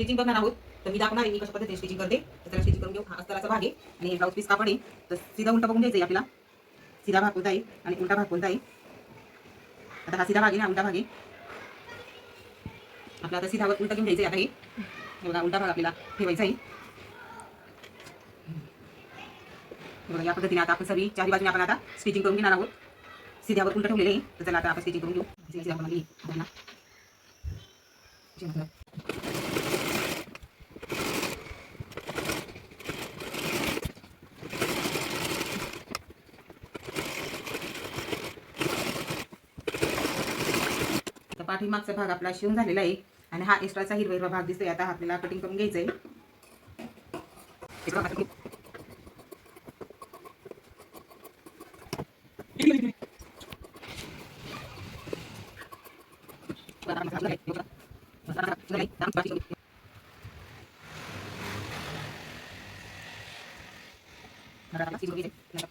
Stitching बघणार आहोत तर मी दाखवणार आहे मी कशा पद्धतीने स्टिचिंग करते. तर त्याला स्टिचिंग करून घेऊ. हा अस्तराचा भाग आहे आणि ब्लाऊज पीस कापड आहे. तर सीधा उलटा बघून घ्यायचं आहे आपला सीधा भाग कोणता आहे आणि उलटा भाग कोणता आहे. आता हा सीधा भाग आहे ना उलटा भाग आहे. आपला आता सीधावर उलटा घेऊन घ्यायचं आहे आता हे. बघा उलटा भाग आपल्याला ठेवायचा आहे. बघा या पद्धतीने आता आपण सर्व चारी बाजूने आपण आता स्टिचिंग करून घेणार आहोत. सीध्यावर उलट ठेवलेले आहे. तर चला आता आपण स्टिचिंग करून घेऊ. सीधा सीधा आपण घेऊ. आपण ना. जेवण करा. तर पाठीमागचा भाग आपला शिवून झालेला आहे. आणि हा एक्स्ट्राचा हिरवा हिरवा भाग दिसतोय. आता आपल्याला कटिंग करून घ्यायचा आहे एक्स्ट्रा भाग- आता मसाला झालाय. एवढा. मसाला झालाय. दाम बाकी सगळी. आता आपल्याला शिजवून घ्यायचं आहे.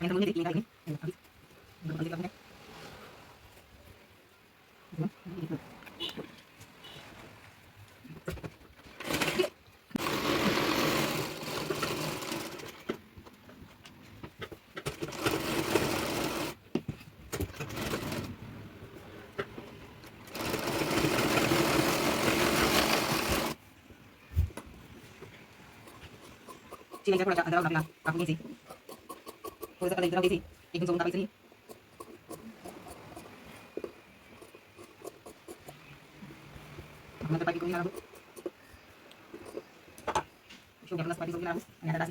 आणि नंतर मग घेते, मी काय घेईन. हे बघा, आधी. बघा, आधी टाकून द्या. चिरायच्या थोड्याशा अंतरावर आपल्याला कापून घ्यायचे थोडंसं कधी राहू द्यायचे एकदम जाऊन कापायचं नाही आपण आता पाठी करून घेणार आहोत शेवटी आपण पाठी करून घेणार आहोत आणि आता डास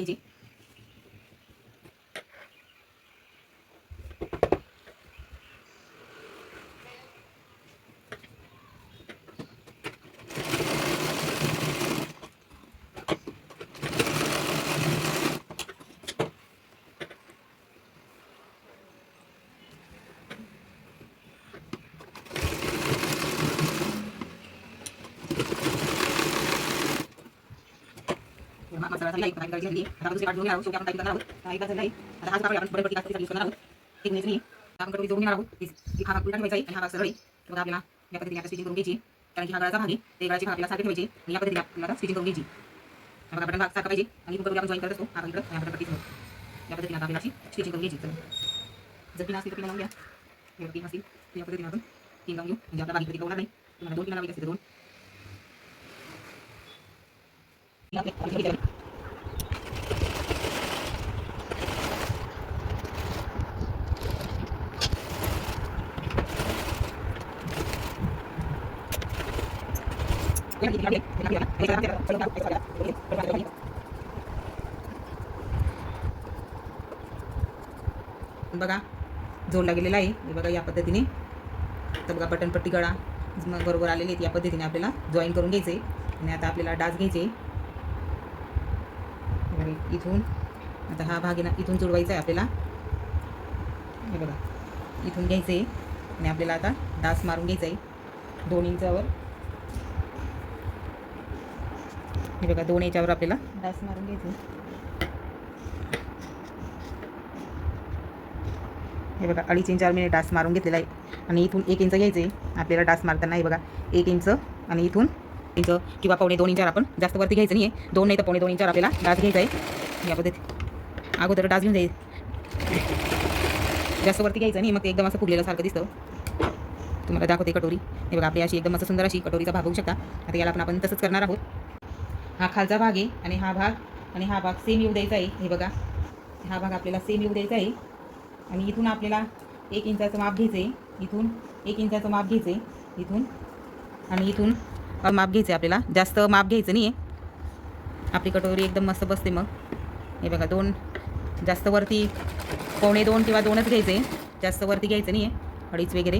मसाला झाला आहे काही काळजी आता दुसरी घेणार शेवटी आपण टाईप करणार आहोत आहे आता हा आपण यूज करणार आहोत एक मिनिट आपण कटोरी जोडून घेणार आहोत हा भाग उलटा ठेवायचा आहे आणि हा भाग सरळ आहे तर आपल्याला या पद्धतीने आता स्टिचिंग करून घ्यायची कारण की हा गळाचा भाग आहे ते गळाची भाग आपल्याला सारखे आणि या पद्धतीने आपल्याला स्टिचिंग करून घ्यायची हा बघा भाग सारखा पाहिजे आणि आपण जॉईन करत असतो इकडं या पद्धतीने आता आपल्याला स्टिचिंग करून घ्यायची जर असतील तर लावून घ्या पिन असतील तर या पद्धतीने आपण पिन लावून घेऊ म्हणजे आपला बाकी कधी होणार नाही तुम्हाला दोन दोन या आपल्या- आपल्या इथे लावून. बघा जोडला गेलेला आहे. हे बघा या पद्धतीने. तर बघा बटनपट्टी गळा. मग बरोबर आलेले आहेत या पद्धतीने आपल्याला जॉईन करून घ्यायचे. आणि आता आपल्याला डास घ्यायचे. इथून. आता हा भाग ना इथून जुळवायचा आहे आपल्याला. हे बघा इथून घ्यायचं. आहे आणि आपल्याला आता डास मारून घ्यायचा आहे. दोन इंचावर. हे बघा दोन याच्यावर आपल्याला डास मारून घ्यायचे. हे बघा अडीच इंचावर मी डास मारून घेतलेला आहे. आणि इथून एक इंच घ्यायचे. आपल्याला डास मारताना हे बघा एक इंच आणि इथून इंच किंवा पावणे दोन इंचावर आपण जास्त वरती घ्यायचं नाही आहे दोन नाही तर पावणे दोन इंचावर आपल्याला डास घ्यायचा आहे. या पद्धती अगोदर डास घेऊन जाईल. जास्त वरती घ्यायचं नाही मग ते एकदम असं फुगलेलं सारखं दिसतं. तुम्हाला दाखवते कटोरी. हे बघा आपली अशी एकदम असं सुंदर अशी कटोरीचा भाग बघू शकता. आता याला पण आपण तसंच करणार आहोत. हा खालचा भाग आहे आणि हा भाग आणि हा भाग सेम येऊ द्यायचा आहे. हे बघा. हा भाग आपल्याला सेम येऊ द्यायचा आहे. आणि इथून आपल्याला एक इंचाचं माप घ्यायचं आहे इथून एक इंचाचं माप घ्यायचं आहे इथून आणि इथून माप घ्यायचं आहे आपल्याला. जास्त माप घ्यायचं नाही आहे आपली कटोरी एकदम मस्त बसते मग. हे बघा दोन जास्त वरती पावणे दोन किंवा दोनच घ्यायचं आहे जास्त वरती घ्यायचं नाही आहे अडीच वगैरे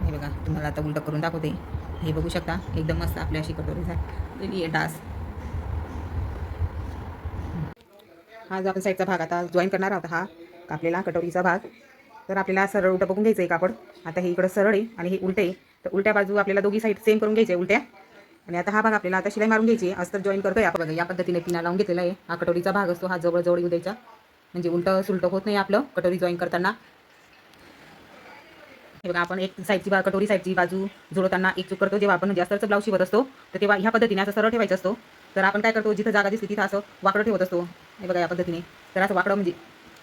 हे बघा तुम्हाला आता होते हे बघू शकता एकदम मस्त आपल्या अशी कटोरी झाली. आहे डास हा जो आपण साईडचा भाग आता जॉईन करणार आहोत हा कापलेला कटोरीचा भाग. तर आपल्याला सरळ उलटं बघून घ्यायचं आहे कापड आता हे इकडं सरळ आहे आणि हे उलटे आहे. तर उलट्या बाजू आपल्याला दोघी साईड सेम करून घ्यायचे उलट्या. आणि आता हा भाग आपल्याला आता शिलाई मारून घ्यायची आहे अस्तर जॉईन करतोय आपण. बघा या पद्धतीने पिना लावून घेतलेला आहे. हा कटोरीचा भाग असतो हा जवळजवळ येऊ द्यायचा. म्हणजे उलटं सुलटं होत नाही आपलं कटोरी जॉईन करताना. हे बघा आपण एक साईडची बा कटोरी साईडची बाजू जोडताना एक चूक करतो. जेव्हा आपण म्हणजे जास्तच ब्लाऊज शिवत असतो तर तेव्हा ह्या पद्धतीने असं सरळ ठेवायचं असतो. तर आपण काय करतो जिथं जागा दिसली तिथं असं वाकडं ठेवत असतो. हे बघा या पद्धतीने. तर असं वाकडं म्हणजे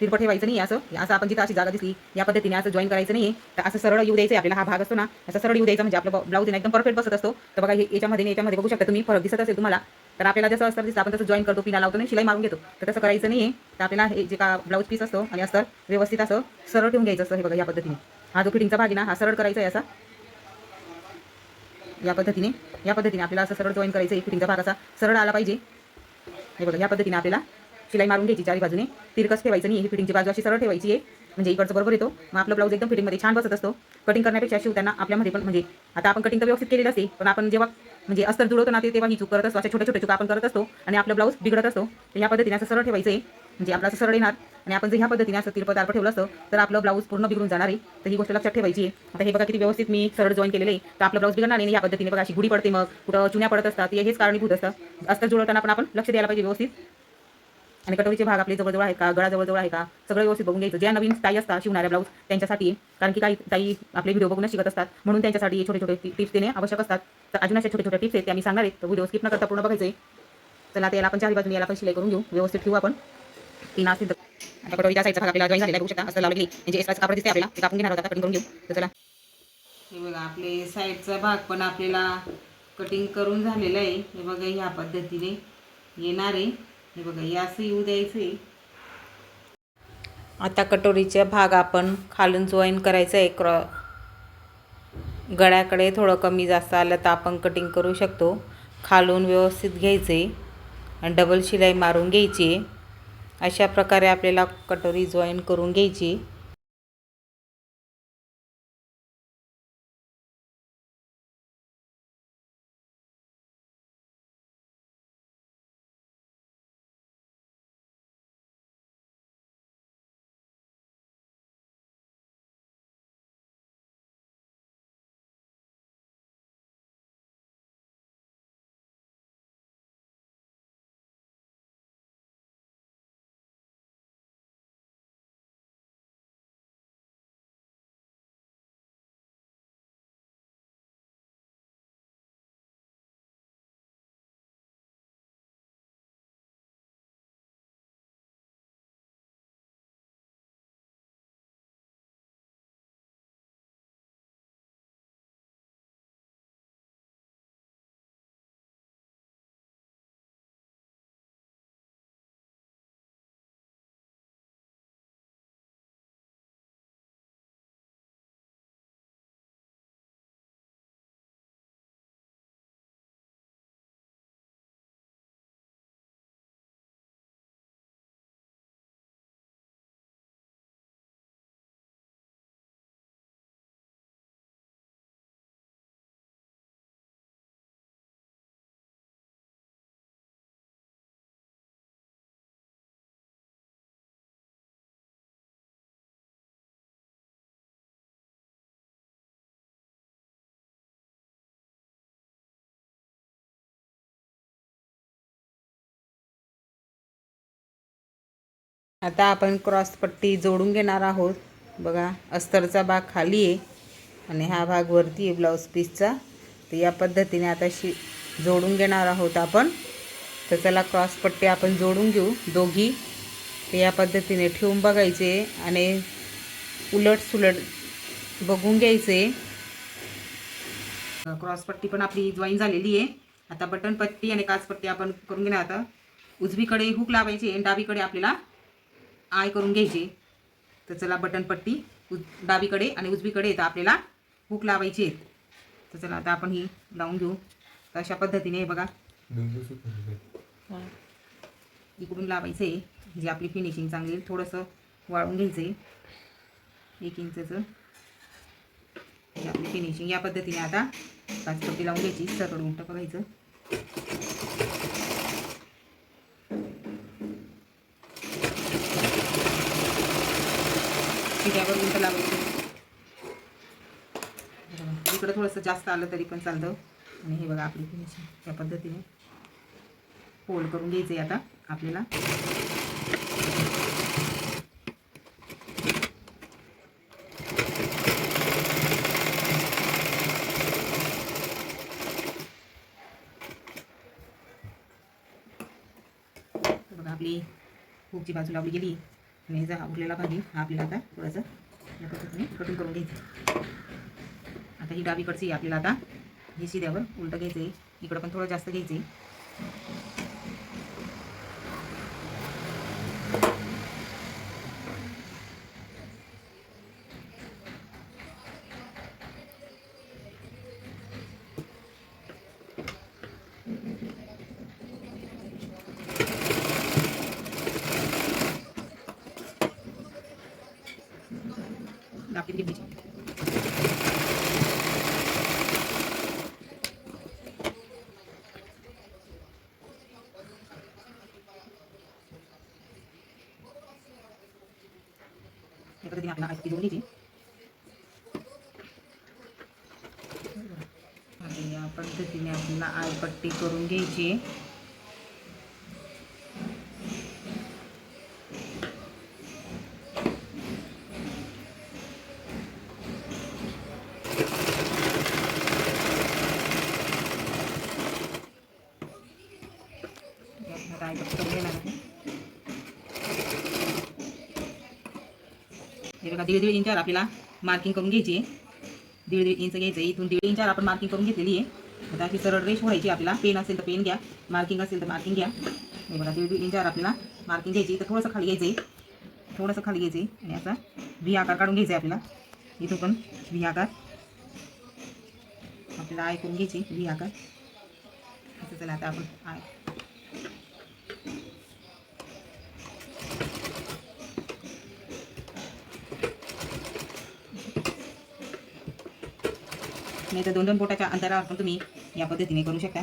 तिरपट ठेवायचं नाही असं. असं आपण जिथं अशी जागा दिसली या पद्धतीने असं जॉईन करायचं नाही तर असं सरळ येऊ द्यायचं आपल्याला हा भाग असतो ना. असं सरळ येऊ द्यायचा म्हणजे आपलं ब्लाऊज एकदम परफेक्ट बसत असतो. तर बघा हे याच्यामध्ये याच्यामध्ये बघू शकता तुम्ही फरक दिसत असेल तुम्हाला. तर आपल्याला जसं असतं दिसतं आपण तसं जॉईन करतो पिना लावतो नाही शिलाई मारून घेतो. तर तसं करायचं नाही तर आपल्याला हे जे का ब्लाऊज पीस असतो आणि अस्तर व्यवस्थित असं सरळ ठेवून घ्यायचं असतं हे बघा या पद्धतीने. हा जो फिटिंगचा भाग आहे ना हा सरळ करायचा आहे असा. या पद्धतीने या पद्धतीने आपल्याला असं सरळ जॉईन करायचं आहे फिटिंगचा भाग असा सरळ आला पाहिजे. हे बघा या पद्धतीने आपल्याला शिलाई मारून घ्यायची चारी बाजूने. तिरकस ठेवायचं नाही ही फिटिंगची बाजू अशी सरळ ठेवायची आहे. म्हणजे इकडचं बरोबर येतो. मग आपला ब्लाऊज एकदम फिटिंगमध्ये छान बसत असतो. कटिंग करण्यापेक्षा शिवताना आपल्यामध्ये पण म्हणजे आता आपण कटिंग तर व्यवस्थित केलेलं असते पण आपण जेव्हा म्हणजे अस्तर जुळवतो ना तेव्हा ही चूक करत असतो. अशा छोट्या छोट्या चूक आपण करत असतो आणि आपलं ब्लाऊज बिघडत असतो. या पद्धतीने असं सरळ ठेवायचं आहे म्हणजे आपला असं सरळ येणार आणि आपण जर ह्या पद्धतीने असं तिरपं तारपं ठेवलं असतं तर आपलं ब्लाऊज पूर्ण बिघडून जाणार आहे. तर ही गोष्ट लक्षात ठेवायची आहे. आता हे बघा किती व्यवस्थित मी सरळ जॉईन केलेले आहे. तर आपलं ब्लाऊज बिघडणार नाही या पद्धतीने बघा अशी गुढी पडते मग. कुठं चुन्या पडत असतात हेच कारणीभूत असतं. असतं जुळवताना पण आपण लक्ष द्यायला पाहिजे व्यवस्थित. आणि कटोरीचे भाग आपले जवळजवळ आहे का गळा जवळजवळ आहे का सगळं व्यवस्थित बघून घ्यायचं. ज्या नवीन ताई असतात शिवणाऱ्या ब्लाऊज त्यांच्यासाठी कारण की काही ताई आपले व्हिडिओ बघून शिकत असतात. म्हणून त्यांच्यासाठी छोटे छोटे टिप्स देणे आवश्यक असतात. तर अजून अशा छोटे छोटे टिप्स आहेत त्या मी सांगणार आहे. तर व्हिडिओ स्किप न करता पूर्ण बघायचं चला आता याला आपण चारी बाजूने याला पण शिलाई करून घेऊ. व्यवस्थित ठेवू आपण. तीन असतील तर. आता कटोरीच्या साईडचा भाग आपल्याला जॉईन झालेला बघू शकता. असं लावली म्हणजे एक्स्ट्राचं कापड दिसते आपल्याला ते कापून घेणार होता कटिंग करून घेऊ तर चला. हे बघा आपले साईडचा भाग पण आपल्याला कटिंग करून झालेला आहे. हे बघा ह्या पद्धतीने येणार आहे. हे बघा हे असं येऊ द्यायचं आहे आता कटोरीचा भाग आपण खालून जॉईन करायचा आहे क्रॉ गळ्याकडे थोडं कमी जास्त आलं तर आपण कटिंग करू शकतो. खालून व्यवस्थित घ्यायचे आणि डबल शिलाई मारून घ्यायची अशा प्रकारे आपल्याला कटोरी जॉईन करून घ्यायची. आता आपण क्रॉस पट्टी जोडून घेणार आहोत. बघा अस्तरचा भाग खाली आहे आणि हा भाग वरती आहे ब्लाऊज पीसचा. तर या पद्धतीने आता शि जोडून घेणार आहोत आपण. तर चला क्रॉस पट्टी आपण जोडून घेऊ दोघी. तर या पद्धतीने ठेवून बघायचे आणि उलट सुलट बघून घ्यायचे. क्रॉस पट्टी पण आपली जॉईन झालेली आहे. आता बटन पट्टी आणि काच पट्टी आपण करून घेणार आता. उजवीकडे हुक लावायची आणि डावीकडे आपल्याला आय करून घ्यायची. तर चला बटन पट्टी उज डावीकडे आणि उजवीकडे येतं आपल्याला हुक लावायची आहेत. तर चला आता आपण ही लावून घेऊ. तर अशा पद्धतीने हे बघा. इकडून लावायचं आहे म्हणजे आपली फिनिशिंग चांगली येईल थोडंसं वाळून घ्यायचं आहे एक इंचचं आपली फिनिशिंग या पद्धतीने आता काचपट्टी लावून घ्यायची. सरळ उलटं बघायचं पंधरा मिनटं लागत इकडं थोडंसं जास्त आलं तरी पण चालतं. आणि हे बघा आपली फिनिशिंग त्या पद्धतीने फोल्ड करून घ्यायचं आहे आता आपल्याला. बघा आपली हुकची बाजू लावली गेली. आणि जा उरलेला भाजी हा आपल्याला आता थोडंसं या पद्धतीने कटिंग करून घ्यायचं आता ही डावीकडची आपल्याला आता. हे शिद्यावर उलटं घ्यायचं आहे. इकडं पण थोडं जास्त घ्यायचं आहे दाबली घ्यायची या पद्धतीने आपल्याला आयती दोन? या पद्धतीने आपल्याला आयपट्टी करून घ्यायची आता आयपट्टी करून घेणार आहे हे बघा दीड दीड इंचावर आपल्याला मार्किंग करून घ्यायची आहे. दीड दीड इंच घ्यायचं आहे. इथून दीड इंचावर आपण मार्किंग करून घेतलेली आहे. आता अशी सरळ रेश ओढायची आपल्याला. पेन असेल तर पेन घ्या. मार्किंग असेल तर मार्किंग घ्या. हे बघा दीड दीड इंचावर आपल्याला मार्किंग घ्यायची तर थोडंसं खाली घ्यायचं आहे. थोडंसं खाली घ्यायचं आहे. आणि असा व्ही आकार काढून घ्यायचा आहे आपल्याला. इथून पण व्ही आकार आपल्याला आय करून घ्यायची व्ही आकार. असं चला आता आपण आय नाही तर दोन दोन बोटाच्या अंतरावर पण तुम्ही या पद्धतीने करू शकता.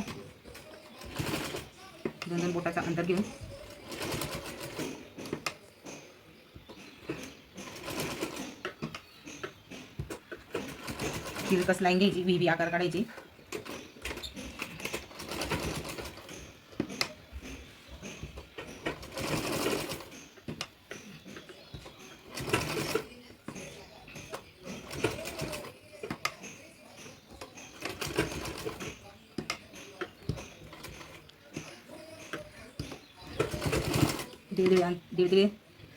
दोन दोन बोटाचा अंतर घेऊन. तिरकस लाईन घ्यायची? व्ही व्ही आकार काढायची. दीड दीड अं- दीड दीड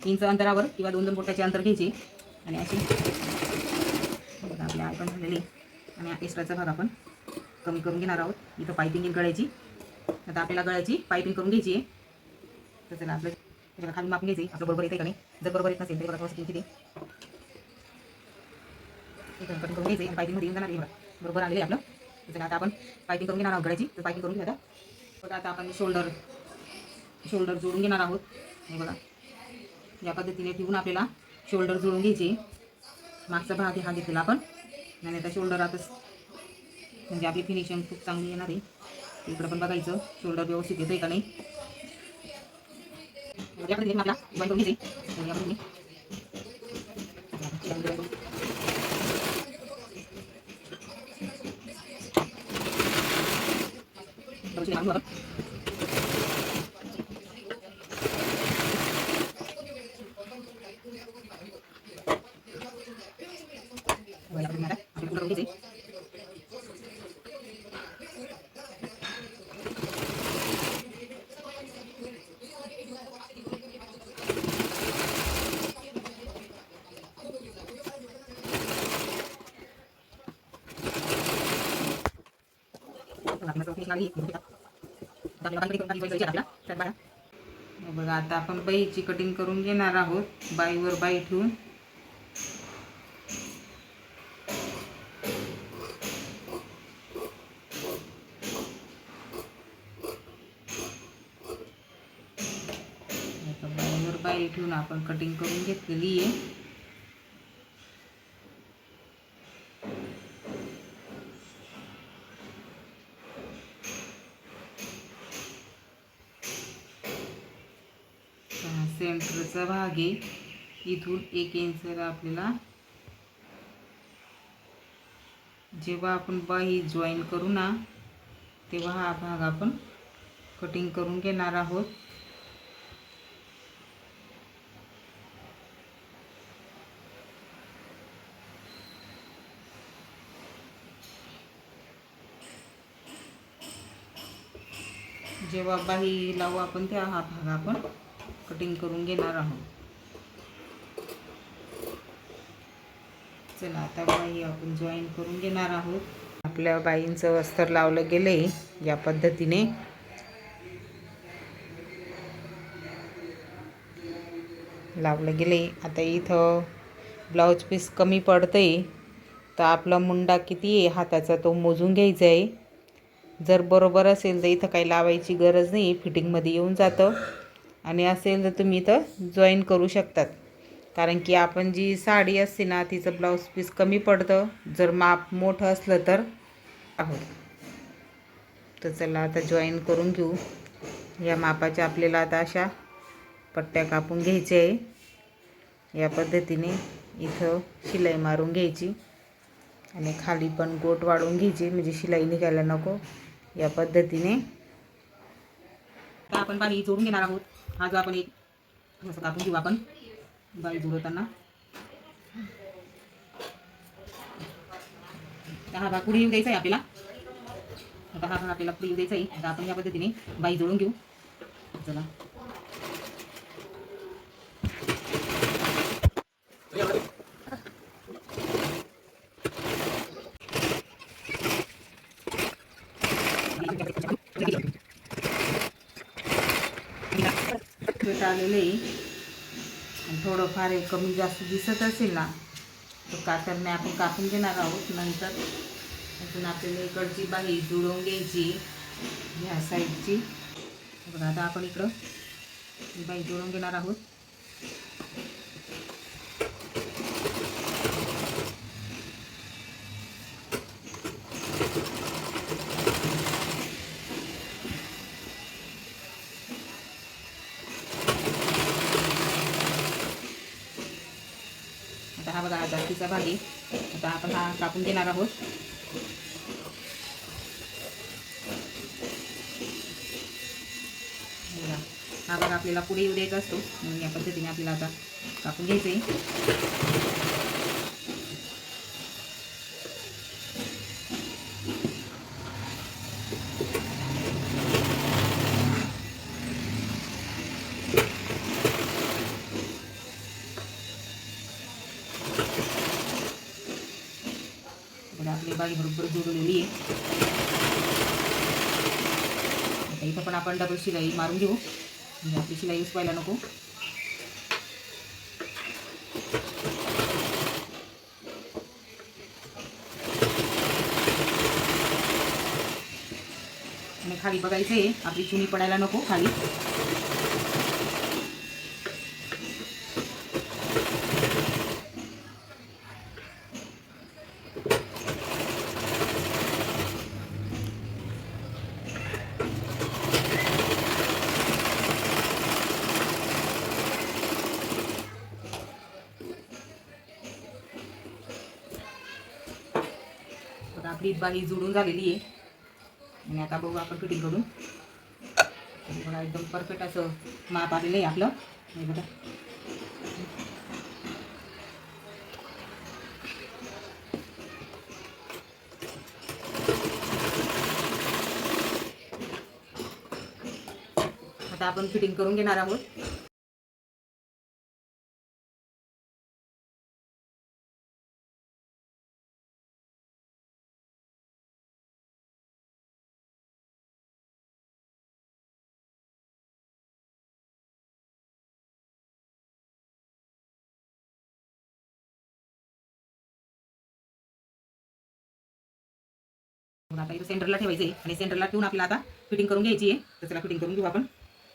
इंच अंतरावर किंवा दोन दोन बोटाचे अंतर घ्यायचे. आणि अशी बघा आपली आय पण झालेली. आणि एक्स्ट्राचा भाग आपण कमी करून घेणार आहोत. इथं पायपिंग गळायची. आता आपल्याला गळायची पायपिंग करून घ्यायची आहे. तर चला आपलं हे खाली माप घ्यायची. आपलं बरोबर येते का नाही? जर बरोबर येत नसेल तर बघा थोडंसं किती कटिंग करून घ्यायचं. आणि पायपिंगमध्ये येऊन जाणार आहे बरोबर आलेलं आहे आपलं. तर चला आता आपण पायपिंग करून घेणार आहोत गळायची. तर पायपिंग करून घेऊ आता. आता आपण शोल्डर शोल्डर जोडून घेणार आहोत. हे बघा. या पद्धतीने ठेवून आपल्याला शोल्डर जुळून घ्यायची. मागचा भाग हा घेतलेला आपण. आणि आता शोल्डर आताच म्हणजे आपली फिनिशिंग खूप चांगली येणार आहे. इकडं पण बघायचं. शोल्डर व्यवस्थित येतोय का नाही? या आपला जॉईन करून आपण. बघा, आपण आता आपलं कुठं घ्यायचे बघा, आपलं फिनिशिंग आली आहे. आता आपल्याला बाईकडे करून टाकली पाहिजे आपल्याला त्यात बघा हे बघा आता आपण बाईची कटिंग करून घेणार आहोत. बाईवर बाई ठेवून आता बाई ठेवून आपण कटिंग करून घेतलेली आहे. सेंटरचा भाग आहे. इथून एक इंच आपल्याला जेव्हा आपण बाही जॉईन करू ना तेव्हा हा भाग आपण कटिंग करून घेणार आहोत. जेव्हा बाही लावू आपण त्या हा भाग आपण कटिंग करून घेणार आहोत. चला आता बाई आपण जॉईन करून घेणार आहोत. आपल्या बाईंचं वस्त्र लावलं गेले या पद्धतीने. लावलं गेले आता इथं ब्लाऊज पीस कमी पडते तर आपला मुंडा किती आहे? हाताचा तो मोजून घ्यायचा आहे जर बरोबर असेल तर इथं काही लावायची गरज नाही फिटिंगमध्ये येऊन जातं. आणि असेल तर तुम्ही इथं जॉईन करू शकतात. कारण की आपण जी साडी असते ना तिचं ब्लाऊज पीस कमी पडतं. जर माप मोठं असलं तर. आहोत. तर चला आता जॉईन करून घेऊ. या मापाच्या आपल्याला आता अशा पट्ट्या कापून घ्यायच्या आहे. या पद्धतीने इथं शिलाई मारून घ्यायची. आणि खाली पण गोट वाढवून घ्यायची. म्हणजे शिलाई निघायला नको. या पद्धतीने. आपण बाई जोडून घेणार आहोत. हा जो आपण एक थोडंसं कापून घेऊ आपण. बाई जोडवताना हा भाग पुढे येऊ द्यायचा आहे आपल्याला. आता हा भाग आपल्याला पुढे येऊ द्यायचा आहे. आता आपण या पद्धतीने बाई जोडून घेऊ. चला. पेट आलेलं आहे आणि थोडंफार हे कमी जास्त दिसत असेल ना तर कातरने आपण कापून घेणार आहोत नंतर. अजून आपल्याला इकडची बाही जुळवून घ्यायची ह्या साईडची बघा आता आपण इकडं बाई जुळवून घेणार आहोत. आता हा बघा जास्तीचा भाग आहे. आता आपण हा कापून घेणार आहोत. हा भाग आपल्याला पुढे येऊ द्यायचा असतो. म्हणून या पद्धतीने आपल्याला आता कापून घ्यायचं आहे बघा आपली बाई बरोबर आहे आता इथं पण आपण डबल शिलाई मारून घेऊ. म्हणजे आपली शिलाई यूज व्हायला नको. आणि खाली बघायचं आहे आपली चुनी पडायला नको खाली. बघा आपली बाई जोडून झालेली आहे. आणि आता बघू आपण फिटिंग करून. बघा एकदम परफेक्ट असं माप आलेलं आहे आपलं. हे बघा. आता आपण फिटिंग करून घेणार आहोत. मग आता इथं सेंटरला ठेवायचं आहे. आणि सेंटरला ठेवून आपल्याला आता फिटिंग करून घ्यायची आहे. तर त्याला फिटिंग करून घेऊ आपण.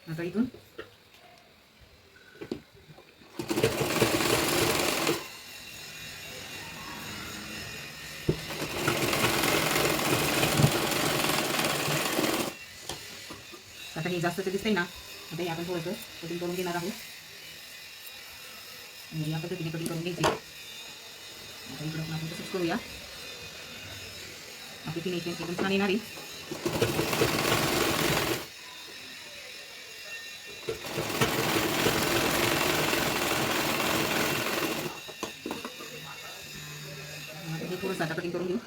आता इथून. आता हे जास्त दिसतंय ना आता हे आपण थोडंसं कटिंग करून घेणार आहोत. आणि या पद्धतीने कटिंग करून घ्यायची आता इकडं आपण तसंच करूया. आपली फिनिशिंग एकदम छान येणार हे थोडंसं आता कटिंग करून घेऊ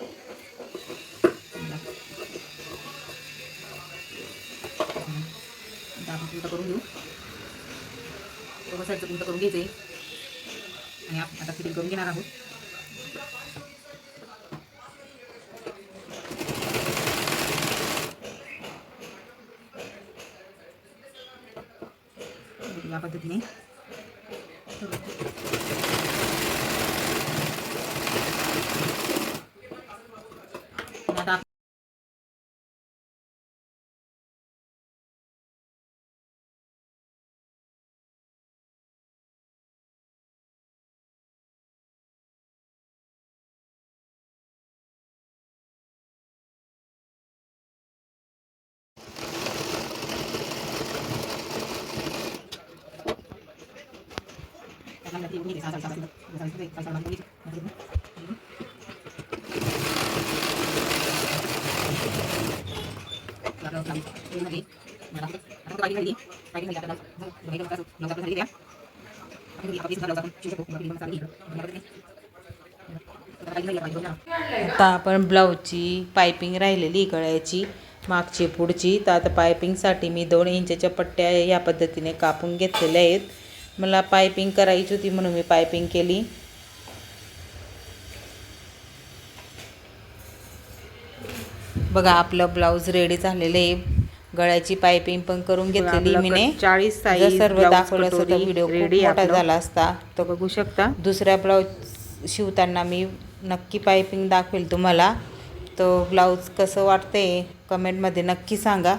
करून घेऊ साईडचं उलटं करून घ्यायचं आहे आणि आप- आता फिटिंग करून घेणार आहोत आता आपण ब्लाऊजची पायपिंग राहिलेली गळ्याची मागची पुढची. तर आता पायपिंगसाठी मी दोन इंचच्या पट्ट्या या पद्धतीने कापून घेतलेल्या आहेत. मला पायपिंग करायची होती म्हणून मी पायपिंग केली. बघा आपलं ब्लाऊज रेडी झालेलं आहे. गळ्याची पायपिंग पण करून घेतलेली मीने. चाळीस सर्व दाखवलं असतं व्हिडिओ मोठा झाला असता. तो बघू शकता. दुसऱ्या ब्लाऊज शिवताना मी नक्की पायपिंग दाखवेल तुम्हाला. तो ब्लाऊज कसं वाटते कमेंटमध्ये नक्की सांगा.